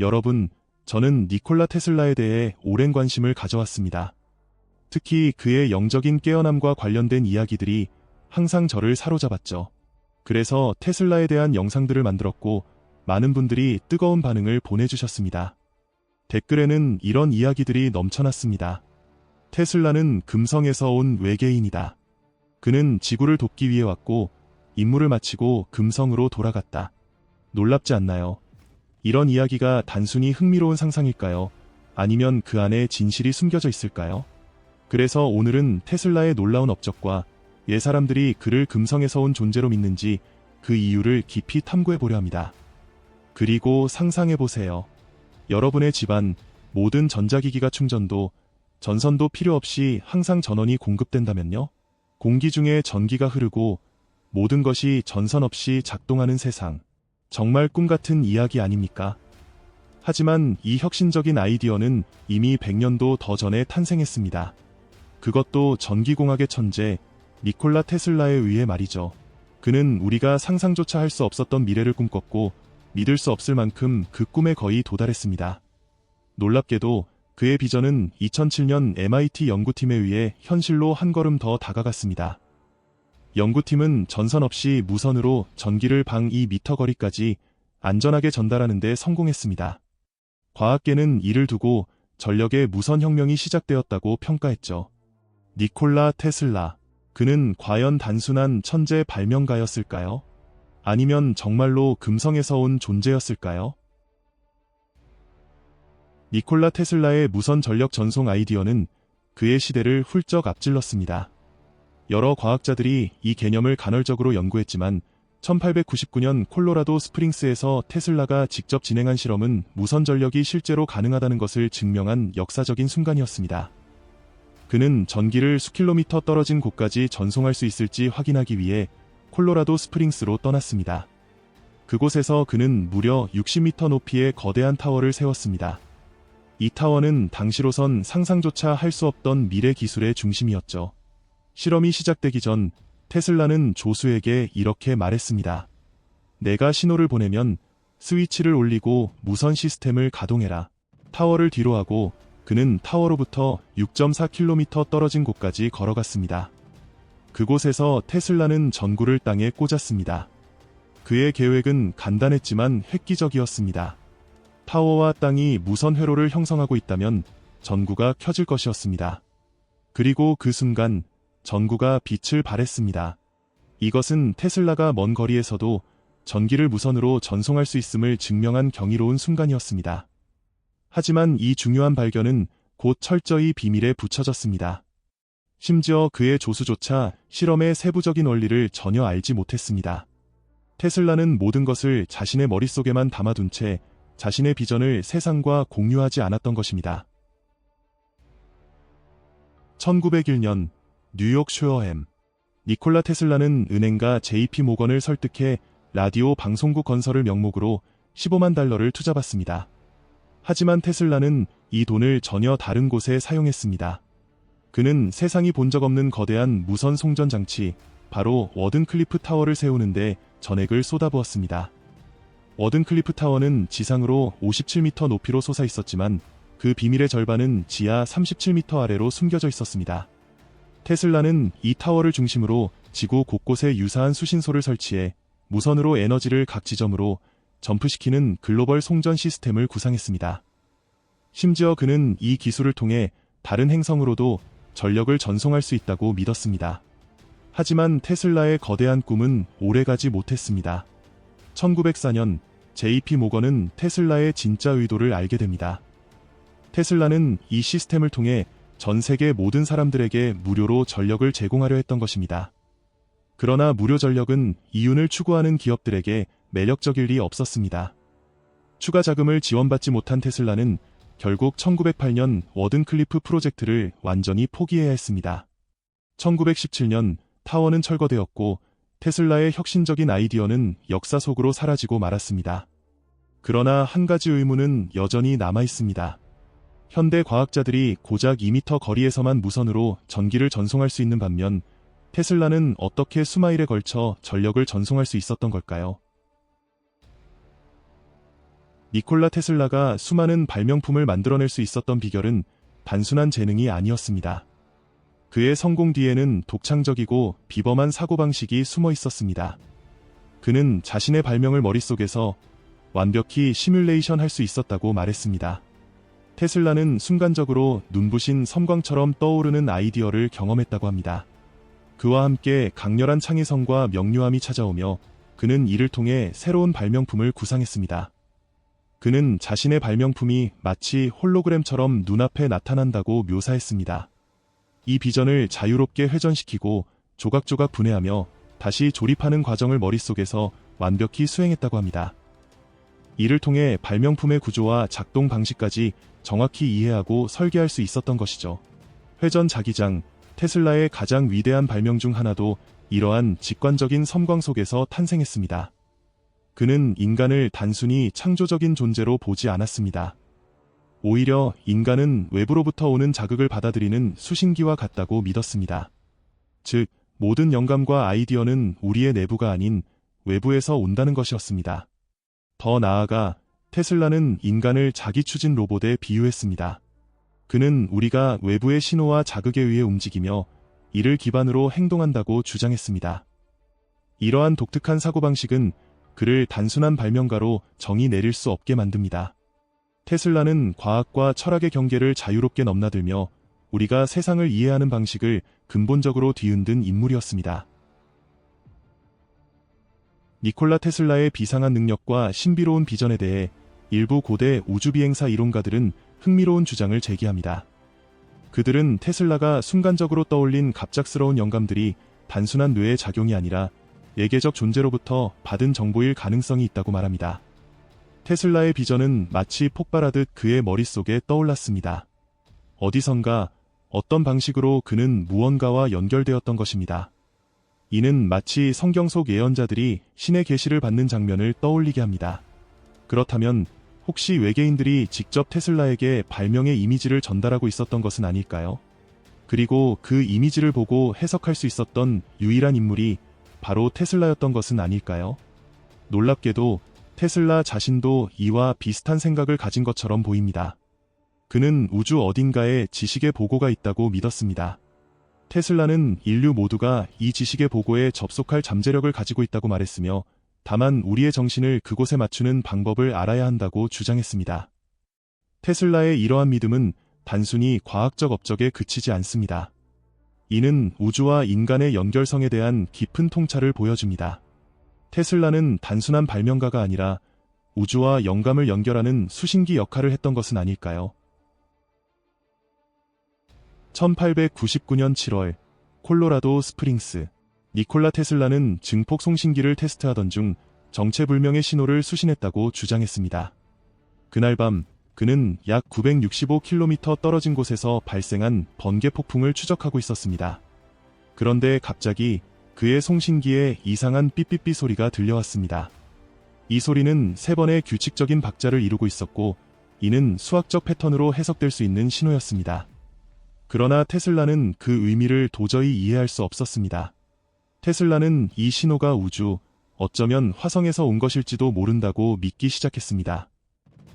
여러분, 저는 니콜라 테슬라에 대해 오랜 관심을 가져왔습니다. 특히 그의 영적인 깨어남과 관련된 이야기들이 항상 저를 사로잡았죠. 그래서 테슬라에 대한 영상들을 만들었고, 많은 분들이 뜨거운 반응을 보내주셨습니다. 댓글에는 이런 이야기들이 넘쳐났습니다. 테슬라는 금성에서 온 외계인이다. 그는 지구를 돕기 위해 왔고, 임무를 마치고 금성으로 돌아갔다. 놀랍지 않나요? 이런 이야기가 단순히 흥미로운 상상일까요? 아니면 그 안에 진실이 숨겨져 있을까요? 그래서 오늘은 테슬라의 놀라운 업적과 예 사람들이 그를 금성에서 온 존재로 믿는지 그 이유를 깊이 탐구해 보려 합니다. 그리고 상상해 보세요. 여러분의 집안 모든 전자기기가 충전도 전선도 필요 없이 항상 전원이 공급된다면요? 공기 중에 전기가 흐르고 모든 것이 전선 없이 작동하는 세상. 정말 꿈 같은 이야기 아닙니까? 하지만 이 혁신적인 아이디어는 이미 100년도 더 전에 탄생했습니다. 그것도 전기공학의 천재 니콜라 테슬라에 의해 말이죠. 그는 우리가 상상조차 할 수 없었던 미래를 꿈꿨고 믿을 수 없을 만큼 그 꿈에 거의 도달했습니다. 놀랍게도 그의 비전은 2007년 MIT 연구팀에 의해 현실로 한 걸음 더 다가갔습니다. 연구팀은 전선 없이 무선으로 전기를 방 2m 거리까지 안전하게 전달하는 데 성공했습니다. 과학계는 이를 두고 전력의 무선 혁명이 시작되었다고 평가했죠. 니콜라 테슬라. 그는 과연 단순한 천재 발명가였을까요? 아니면 정말로 금성에서 온 존재였을까요? 니콜라 테슬라의 무선 전력 전송 아이디어는 그의 시대를 훌쩍 앞질렀습니다. 여러 과학자들이 이 개념을 간헐적으로 연구했지만 1899년 콜로라도 스프링스에서 테슬라가 직접 진행한 실험은 무선 전력이 실제로 가능하다는 것을 증명한 역사적인 순간이었습니다. 그는 전기를 수킬로미터 떨어진 곳까지 전송할 수 있을지 확인하기 위해 콜로라도 스프링스로 떠났습니다. 그곳에서 그는 무려 60m 높이의 거대한 타워를 세웠습니다. 이 타워는 당시로선 상상조차 할 수 없던 미래 기술의 중심이었죠. 실험이 시작되기 전 테슬라는 조수에게 이렇게 말했습니다. 내가 신호를 보내면 스위치를 올리고 무선 시스템을 가동해라. 타워를 뒤로 하고 그는 타워로부터 6.4km 떨어진 곳까지 걸어갔습니다. 그곳에서 테슬라는 전구를 땅에 꽂았습니다. 그의 계획은 간단했지만 획기적이었습니다. 타워와 땅이 무선 회로를 형성하고 있다면 전구가 켜질 것이었습니다. 그리고 그 순간 전구가 빛을 발했습니다. 이것은 테슬라가 먼 거리에서도 전기를 무선으로 전송할 수 있음을 증명한 경이로운 순간이었습니다. 하지만 이 중요한 발견은 곧 철저히 비밀에 붙여졌습니다. 심지어 그의 조수조차 실험의 세부적인 원리를 전혀 알지 못했습니다. 테슬라는 모든 것을 자신의 머릿속에만 담아둔 채 자신의 비전을 세상과 공유하지 않았던 것입니다. 1901년 뉴욕 쇼어햄 니콜라 테슬라는 은행가 JP 모건을 설득해 라디오 방송국 건설을 명목으로 15만 달러를 투자받습니다. 하지만 테슬라는 이 돈을 전혀 다른 곳에 사용했습니다. 그는 세상이 본 적 없는 거대한 무선 송전 장치, 바로 워든클리프 타워를 세우는데 전액을 쏟아부었습니다. 워든클리프 타워는 지상으로 57m 높이로 솟아 있었지만 그 비밀의 절반은 지하 37m 아래로 숨겨져 있었습니다. 테슬라는 이 타워를 중심으로 지구 곳곳에 유사한 수신소를 설치해 무선으로 에너지를 각 지점으로 점프시키는 글로벌 송전 시스템을 구상했습니다. 심지어 그는 이 기술을 통해 다른 행성으로도 전력을 전송할 수 있다고 믿었습니다. 하지만 테슬라의 거대한 꿈은 오래가지 못했습니다. 1904년 JP 모건은 테슬라의 진짜 의도를 알게 됩니다. 테슬라는 이 시스템을 통해 전 세계 모든 사람들에게 무료로 전력을 제공하려 했던 것입니다. 그러나 무료 전력은 이윤을 추구하는 기업들에게 매력적일 리 없었습니다. 추가 자금을 지원받지 못한 테슬라는 결국 1908년 워든클리프 프로젝트를 완전히 포기해야 했습니다. 1917년 타워는 철거되었고 테슬라의 혁신적인 아이디어는 역사 속으로 사라지고 말았습니다. 그러나 한 가지 의문은 여전히 남아 있습니다. 현대 과학자들이 고작 2m 거리에서만 무선으로 전기를 전송할 수 있는 반면 테슬라는 어떻게 수마일에 걸쳐 전력을 전송할 수 있었던 걸까요? 니콜라 테슬라가 수많은 발명품을 만들어낼 수 있었던 비결은 단순한 재능이 아니었습니다. 그의 성공 뒤에는 독창적이고 비범한 사고방식이 숨어 있었습니다. 그는 자신의 발명을 머릿속에서 완벽히 시뮬레이션 할 수 있었다고 말했습니다. 테슬라는 순간적으로 눈부신 섬광처럼 떠오르는 아이디어를 경험했다고 합니다. 그와 함께 강렬한 창의성과 명료함이 찾아오며 그는 이를 통해 새로운 발명품을 구상했습니다. 그는 자신의 발명품이 마치 홀로그램처럼 눈앞에 나타난다고 묘사했습니다. 이 비전을 자유롭게 회전시키고 조각조각 분해하며 다시 조립하는 과정을 머릿속에서 완벽히 수행했다고 합니다. 이를 통해 발명품의 구조와 작동 방식까지 정확히 이해하고 설계할 수 있었던 것이죠. 회전 자기장, 테슬라의 가장 위대한 발명 중 하나도 이러한 직관적인 섬광 속에서 탄생했습니다. 그는 인간을 단순히 창조적인 존재로 보지 않았습니다. 오히려 인간은 외부로부터 오는 자극을 받아들이는 수신기와 같다고 믿었습니다. 즉, 모든 영감과 아이디어는 우리의 내부가 아닌 외부에서 온다는 것이었습니다. 더 나아가 테슬라는 인간을 자기 추진 로봇에 비유했습니다. 그는 우리가 외부의 신호와 자극에 의해 움직이며 이를 기반으로 행동한다고 주장했습니다. 이러한 독특한 사고방식은 그를 단순한 발명가로 정의 내릴 수 없게 만듭니다. 테슬라는 과학과 철학의 경계를 자유롭게 넘나들며 우리가 세상을 이해하는 방식을 근본적으로 뒤흔든 인물이었습니다. 니콜라 테슬라의 비상한 능력과 신비로운 비전에 대해 일부 고대 우주비행사 이론가들은 흥미로운 주장을 제기합니다. 그들은 테슬라가 순간적으로 떠올린 갑작스러운 영감들이 단순한 뇌의 작용이 아니라 예계적 존재로부터 받은 정보일 가능성이 있다고 말합니다. 테슬라의 비전은 마치 폭발하듯 그의 머릿속에 떠올랐습니다. 어디선가 어떤 방식으로 그는 무언가와 연결되었던 것입니다. 이는 마치 성경 속 예언자들이 신의 계시를 받는 장면을 떠올리게 합니다. 그렇다면 혹시 외계인들이 직접 테슬라에게 발명의 이미지를 전달하고 있었던 것은 아닐까요? 그리고 그 이미지를 보고 해석할 수 있었던 유일한 인물이 바로 테슬라였던 것은 아닐까요? 놀랍게도 테슬라 자신도 이와 비슷한 생각을 가진 것처럼 보입니다. 그는 우주 어딘가에 지식의 보고가 있다고 믿었습니다. 테슬라는 인류 모두가 이 지식의 보고에 접속할 잠재력을 가지고 있다고 말했으며 다만 우리의 정신을 그곳에 맞추는 방법을 알아야 한다고 주장했습니다. 테슬라의 이러한 믿음은 단순히 과학적 업적에 그치지 않습니다. 이는 우주와 인간의 연결성에 대한 깊은 통찰을 보여줍니다. 테슬라는 단순한 발명가가 아니라 우주와 영감을 연결하는 수신기 역할을 했던 것은 아닐까요? 1899년 7월 콜로라도 스프링스 니콜라 테슬라는 증폭 송신기를 테스트하던 중 정체불명의 신호를 수신했다고 주장했습니다. 그날 밤 그는 약 965km 떨어진 곳에서 발생한 번개 폭풍을 추적하고 있었습니다. 그런데 갑자기 그의 송신기에 이상한 삐삐삐 소리가 들려왔습니다. 이 소리는 세 번의 규칙적인 박자를 이루고 있었고 이는 수학적 패턴으로 해석될 수 있는 신호였습니다. 그러나 테슬라는 그 의미를 도저히 이해할 수 없었습니다. 테슬라는 이 신호가 우주, 어쩌면 화성에서 온 것일지도 모른다고 믿기 시작했습니다.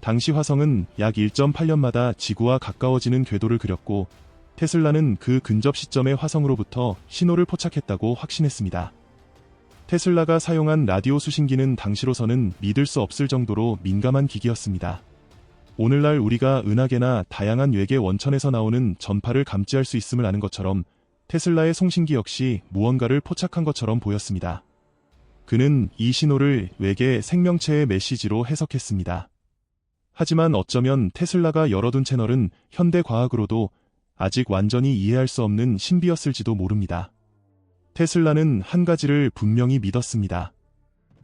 당시 화성은 약 1.8년마다 지구와 가까워지는 궤도를 그렸고 테슬라는 그 근접 시점의 화성으로부터 신호를 포착했다고 확신했습니다. 테슬라가 사용한 라디오 수신기는 당시로서는 믿을 수 없을 정도로 민감한 기기였습니다. 오늘날 우리가 은하계나 다양한 외계 원천에서 나오는 전파를 감지할 수 있음을 아는 것처럼 테슬라의 송신기 역시 무언가를 포착한 것처럼 보였습니다. 그는 이 신호를 외계 생명체의 메시지로 해석했습니다. 하지만 어쩌면 테슬라가 열어둔 채널은 현대 과학으로도 아직 완전히 이해할 수 없는 신비였을지도 모릅니다. 테슬라는 한 가지를 분명히 믿었습니다.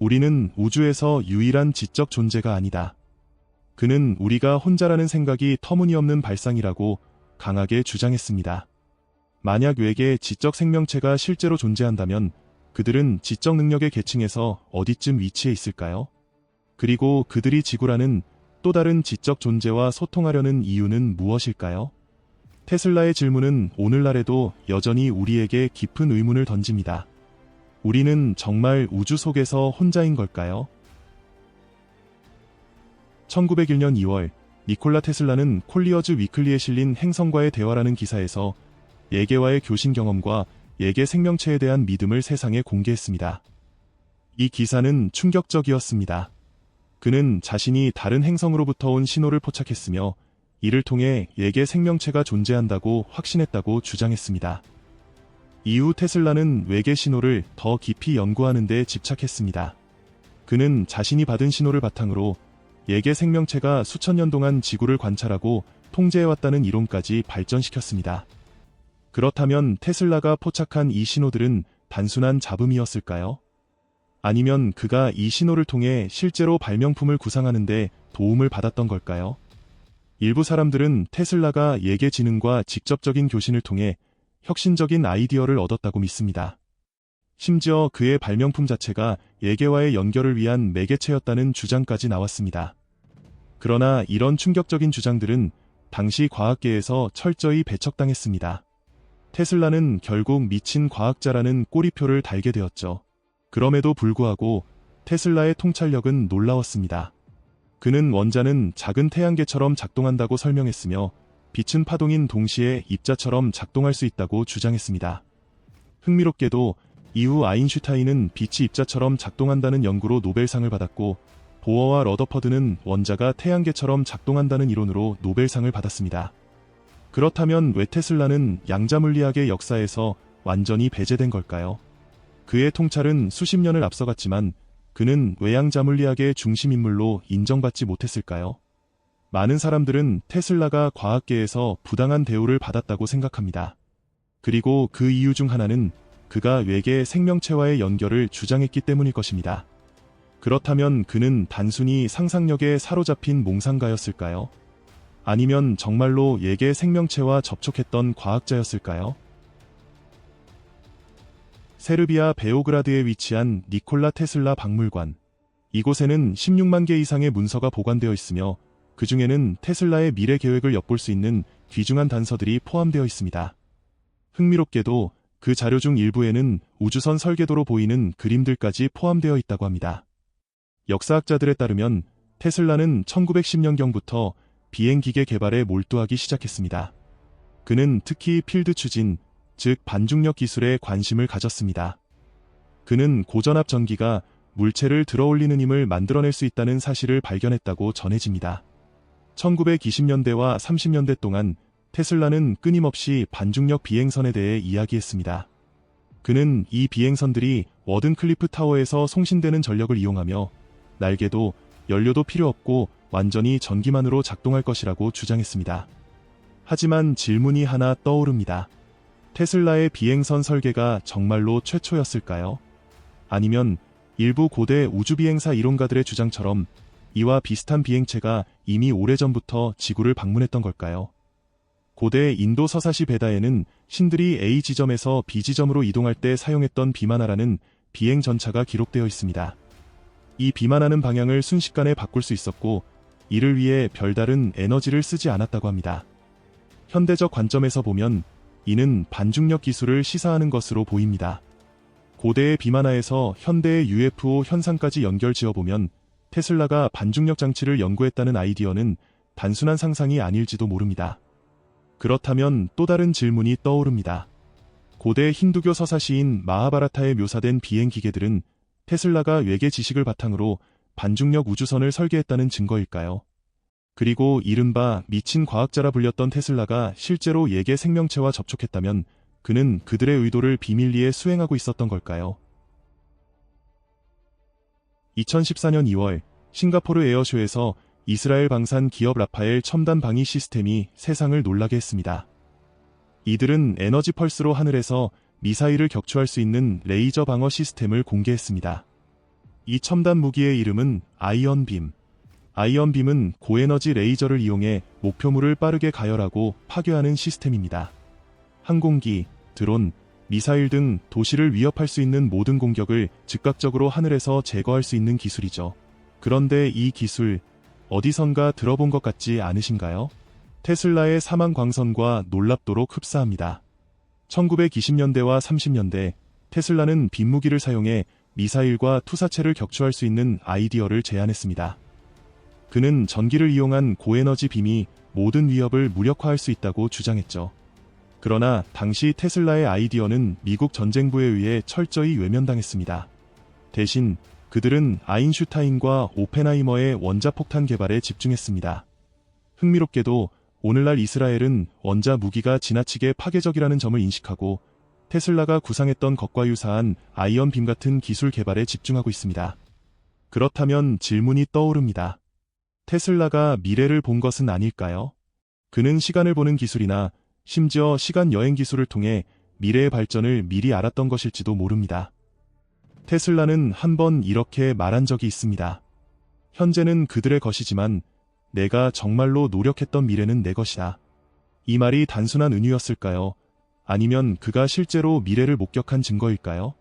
우리는 우주에서 유일한 지적 존재가 아니다. 그는 우리가 혼자라는 생각이 터무니없는 발상이라고 강하게 주장했습니다. 만약 외계 지적 생명체가 실제로 존재한다면 그들은 지적 능력의 계층에서 어디쯤 위치해 있을까요? 그리고 그들이 지구라는 또 다른 지적 존재와 소통하려는 이유는 무엇일까요? 테슬라의 질문은 오늘날에도 여전히 우리에게 깊은 의문을 던집니다. 우리는 정말 우주 속에서 혼자인 걸까요? 1901년 2월 니콜라 테슬라는 콜리어즈 위클리에 실린 행성과의 대화라는 기사에서 예계와의 교신 경험과 예계 생명체에 대한 믿음을 세상에 공개했습니다. 이 기사는 충격적이었습니다. 그는 자신이 다른 행성으로부터 온 신호를 포착했으며 이를 통해 예계 생명체가 존재한다고 확신했다고 주장했습니다. 이후 테슬라는 외계 신호를 더 깊이 연구하는 데 집착했습니다. 그는 자신이 받은 신호를 바탕으로 예계 생명체가 수천 년 동안 지구를 관찰하고 통제해왔다는 이론까지 발전시켰습니다. 그렇다면 테슬라가 포착한 이 신호들은 단순한 잡음이었을까요? 아니면 그가 이 신호를 통해 실제로 발명품을 구상하는데 도움을 받았던 걸까요? 일부 사람들은 테슬라가 예계 지능과 직접적인 교신을 통해 혁신적인 아이디어를 얻었다고 믿습니다. 심지어 그의 발명품 자체가 예계와의 연결을 위한 매개체였다는 주장까지 나왔습니다. 그러나 이런 충격적인 주장들은 당시 과학계에서 철저히 배척당했습니다. 테슬라는 결국 미친 과학자라는 꼬리표를 달게 되었죠. 그럼에도 불구하고 테슬라의 통찰력은 놀라웠습니다. 그는 원자는 작은 태양계처럼 작동한다고 설명했으며 빛은 파동인 동시에 입자처럼 작동할 수 있다고 주장했습니다. 흥미롭게도 이후 아인슈타인은 빛이 입자처럼 작동한다는 연구로 노벨상을 받았고 보어와 러더퍼드는 원자가 태양계처럼 작동한다는 이론으로 노벨상을 받았습니다. 그렇다면 왜 테슬라는 양자 물리학의 역사에서 완전히 배제된 걸까요? 그의 통찰은 수십 년을 앞서갔지만 그는 외양자 물리학의 중심 인물로 인정받지 못했을까요? 많은 사람들은 테슬라가 과학계에서 부당한 대우를 받았다고 생각합니다. 그리고 그 이유 중 하나는 그가 외계 생명체와의 연결을 주장했기 때문일 것입니다. 그렇다면 그는 단순히 상상력에 사로잡힌 몽상가였을까요? 아니면 정말로 예계 생명체와 접촉했던 과학자였을까요? 세르비아 베오그라드에 위치한 니콜라 테슬라 박물관. 이곳에는 16만 개 이상의 문서가 보관되어 있으며 그 중에는 테슬라의 미래 계획을 엿볼 수 있는 귀중한 단서들이 포함되어 있습니다. 흥미롭게도 그 자료 중 일부에는 우주선 설계도로 보이는 그림들까지 포함되어 있다고 합니다. 역사학자들에 따르면 테슬라는 1910년경부터 비행기계 개발에 몰두하기 시작했습니다. 그는 특히 필드 추진, 즉 반중력 기술에 관심을 가졌습니다. 그는 고전압 전기가 물체를 들어올리는 힘을 만들어낼 수 있다는 사실을 발견했다고 전해집니다. 1920년대와 30년대 동안 테슬라는 끊임없이 반중력 비행선에 대해 이야기했습니다. 그는 이 비행선들이 워든 클리프 타워에서 송신되는 전력을 이용하며 날개도 연료도 필요 없고 완전히 전기만으로 작동할 것이라고 주장했습니다. 하지만 질문이 하나 떠오릅니다. 테슬라의 비행선 설계가 정말로 최초였을까요? 아니면 일부 고대 우주비행사 이론가들의 주장처럼 이와 비슷한 비행체가 이미 오래전부터 지구를 방문했던 걸까요? 고대 인도 서사시 베다에는 신들이 A 지점에서 B 지점으로 이동할 때 사용했던 비만하라는 비행 전차가 기록되어 있습니다. 이 비만하는 방향을 순식간에 바꿀 수 있었고 이를 위해 별다른 에너지를 쓰지 않았다고 합니다. 현대적 관점에서 보면 이는 반중력 기술을 시사하는 것으로 보입니다. 고대의 비만화에서 현대의 UFO 현상까지 연결 지어보면 테슬라가 반중력 장치를 연구했다는 아이디어는 단순한 상상이 아닐지도 모릅니다. 그렇다면 또 다른 질문이 떠오릅니다. 고대 힌두교 서사시인 마하바라타에 묘사된 비행 기계들은 테슬라가 외계 지식을 바탕으로 반중력 우주선을 설계했다는 증거일까요? 그리고 이른바 미친 과학자라 불렸던 테슬라가 실제로 예계 생명체와 접촉했다면 그는 그들의 의도를 비밀리에 수행하고 있었던 걸까요? 2014년 2월 싱가포르 에어쇼에서 이스라엘 방산 기업 라파엘 첨단 방위 시스템이 세상을 놀라게 했습니다. 이들은 에너지 펄스로 하늘에서 미사일을 격추할 수 있는 레이저 방어 시스템을 공개했습니다. 이 첨단 무기의 이름은 아이언빔. 아이언빔은 고에너지 레이저를 이용해 목표물을 빠르게 가열하고 파괴하는 시스템입니다. 항공기, 드론, 미사일 등 도시를 위협할 수 있는 모든 공격을 즉각적으로 하늘에서 제거할 수 있는 기술이죠. 그런데 이 기술 어디선가 들어본 것 같지 않으신가요? 테슬라의 사망 광선과 놀랍도록 흡사합니다. 1920년대와 30년대 테슬라는 빈무기를 사용해 미사일과 투사체를 격추할 수 있는 아이디어를 제안했습니다. 그는 전기를 이용한 고에너지 빔이 모든 위협을 무력화할 수 있다고 주장했죠. 그러나 당시 테슬라의 아이디어는 미국 전쟁부에 의해 철저히 외면당했습니다. 대신 그들은 아인슈타인과 오펜하이머의 원자폭탄 개발에 집중했습니다. 흥미롭게도 오늘날 이스라엘은 원자 무기가 지나치게 파괴적이라는 점을 인식하고 테슬라가 구상했던 것과 유사한 아이언 빔 같은 기술 개발에 집중하고 있습니다. 그렇다면 질문이 떠오릅니다. 테슬라가 미래를 본 것은 아닐까요? 그는 시간을 보는 기술이나 심지어 시간 여행 기술을 통해 미래의 발전을 미리 알았던 것일지도 모릅니다. 테슬라는 한 번 이렇게 말한 적이 있습니다. 현재는 그들의 것이지만 내가 정말로 노력했던 미래는 내 것이다. 이 말이 단순한 은유였을까요? 아니면 그가 실제로 미래를 목격한 증거일까요?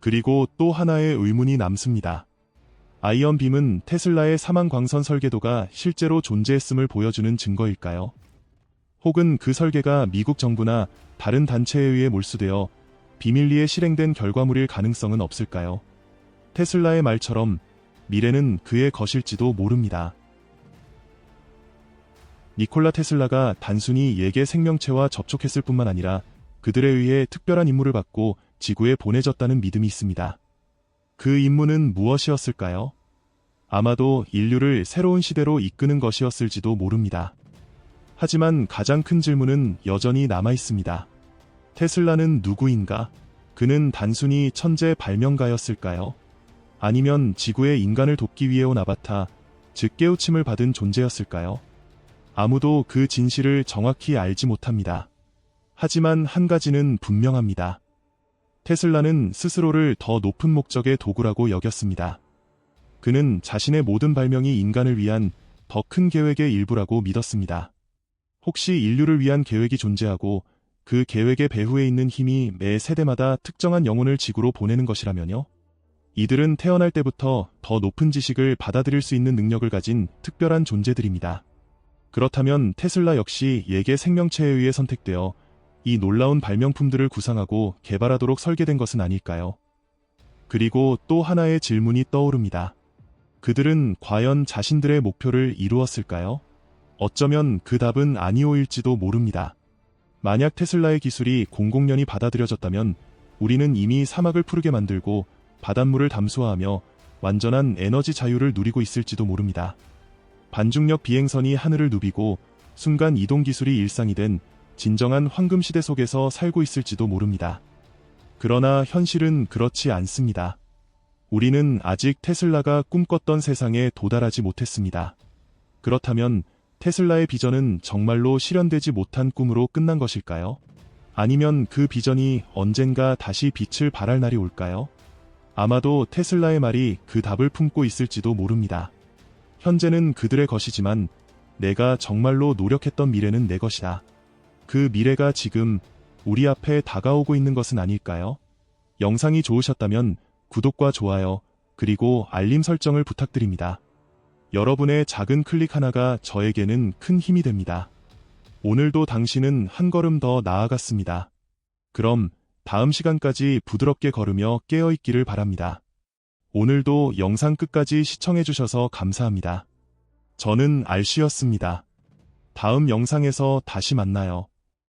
그리고 또 하나의 의문이 남습니다. 아이언 빔은 테슬라의 사망 광선 설계도가 실제로 존재했음을 보여주는 증거일까요? 혹은 그 설계가 미국 정부나 다른 단체에 의해 몰수되어 비밀리에 실행된 결과물일 가능성은 없을까요? 테슬라의 말처럼 미래는 그의 것일지도 모릅니다. 니콜라 테슬라가 단순히 예계 생명체와 접촉했을 뿐만 아니라 그들에 의해 특별한 임무를 받고 지구에 보내졌다는 믿음이 있습니다. 그 임무는 무엇이었을까요? 아마도 인류를 새로운 시대로 이끄는 것이었을지도 모릅니다. 하지만 가장 큰 질문은 여전히 남아 있습니다. 테슬라는 누구인가? 그는 단순히 천재 발명가였을까요? 아니면 지구의 인간을 돕기 위해 온 아바타, 즉 깨우침을 받은 존재였을까요? 아무도 그 진실을 정확히 알지 못합니다. 하지만 한 가지는 분명합니다. 테슬라는 스스로를 더 높은 목적의 도구라고 여겼습니다. 그는 자신의 모든 발명이 인간을 위한 더 큰 계획의 일부라고 믿었습니다. 혹시 인류를 위한 계획이 존재하고 그 계획의 배후에 있는 힘이 매 세대마다 특정한 영혼을 지구로 보내는 것이라면요? 이들은 태어날 때부터 더 높은 지식을 받아들일 수 있는 능력을 가진 특별한 존재들입니다. 그렇다면 테슬라 역시 예계 생명체에 의해 선택되어 이 놀라운 발명품들을 구상하고 개발하도록 설계된 것은 아닐까요? 그리고 또 하나의 질문이 떠오릅니다. 그들은 과연 자신들의 목표를 이루었을까요? 어쩌면 그 답은 아니오일지도 모릅니다. 만약 테슬라의 기술이 공공연히 받아들여졌다면 우리는 이미 사막을 푸르게 만들고 바닷물을 담수화하며 완전한 에너지 자유를 누리고 있을지도 모릅니다. 반중력 비행선이 하늘을 누비고 순간 이동 기술이 일상이 된 진정한 황금 시대 속에서 살고 있을지도 모릅니다. 그러나 현실은 그렇지 않습니다. 우리는 아직 테슬라가 꿈꿨던 세상에 도달하지 못했습니다. 그렇다면 테슬라의 비전은 정말로 실현되지 못한 꿈으로 끝난 것일까요? 아니면 그 비전이 언젠가 다시 빛을 발할 날이 올까요? 아마도 테슬라의 말이 그 답을 품고 있을지도 모릅니다. 현재는 그들의 것이지만 내가 정말로 노력했던 미래는 내 것이다. 그 미래가 지금 우리 앞에 다가오고 있는 것은 아닐까요? 영상이 좋으셨다면 구독과 좋아요, 그리고 알림 설정을 부탁드립니다. 여러분의 작은 클릭 하나가 저에게는 큰 힘이 됩니다. 오늘도 당신은 한 걸음 더 나아갔습니다. 그럼 다음 시간까지 부드럽게 걸으며 깨어있기를 바랍니다. 오늘도 영상 끝까지 시청해주셔서 감사합니다. 저는 알씨였습니다. 다음 영상에서 다시 만나요.